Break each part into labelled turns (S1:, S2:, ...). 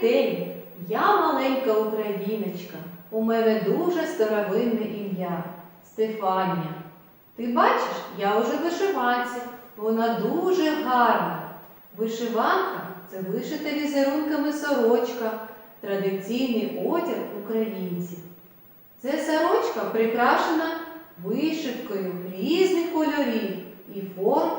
S1: день. Я маленька україночка. У мене дуже старовинне ім'я Стефанія. Ти бачиш, я уже в вишиванці. Вона дуже гарна. Вишиванка це вишита візерунками сорочка, традиційний одяг українців. Ця сорочка прикрашена вишивкою різних кольорів і форм.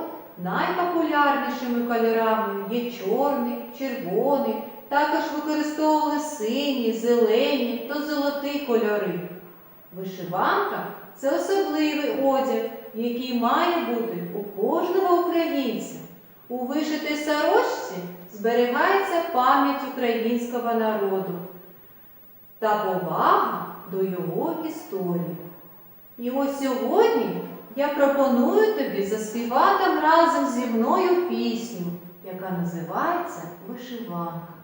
S1: Найпопулярнішими кольорами є чорний, червоний, також використовували сині, зелені та золоті кольори. Вишиванка це особливий одяг, який має бути у кожного українця. У вишитій сорочці зберігається пам'ять українського народу та повага до його історії. І ось сьогодні я пропоную тобі заспівати разом зі мною пісню, яка називається Вишиванка.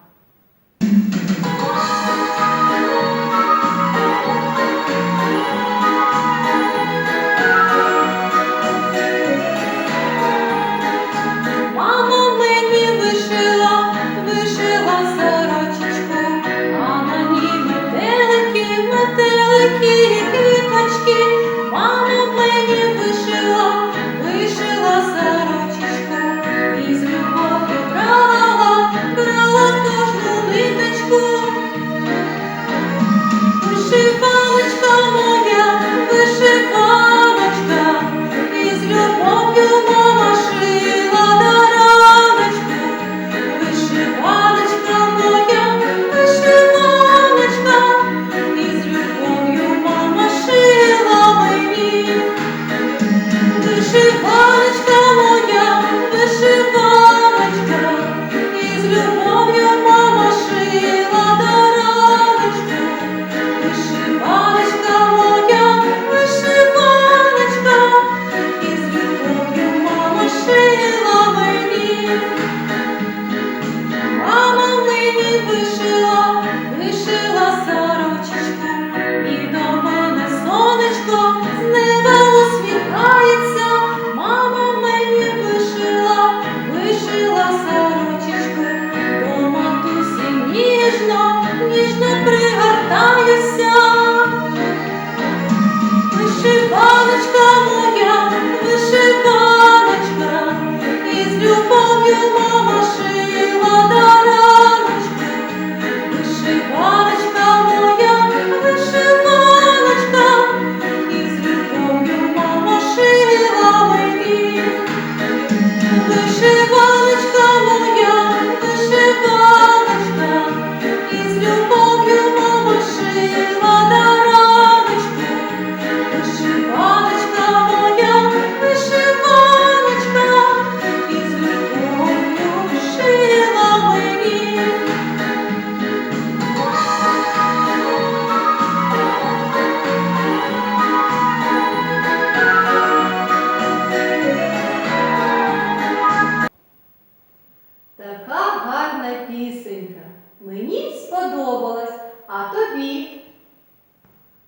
S1: А.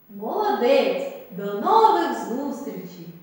S1: Молодець! До нових зустрічей!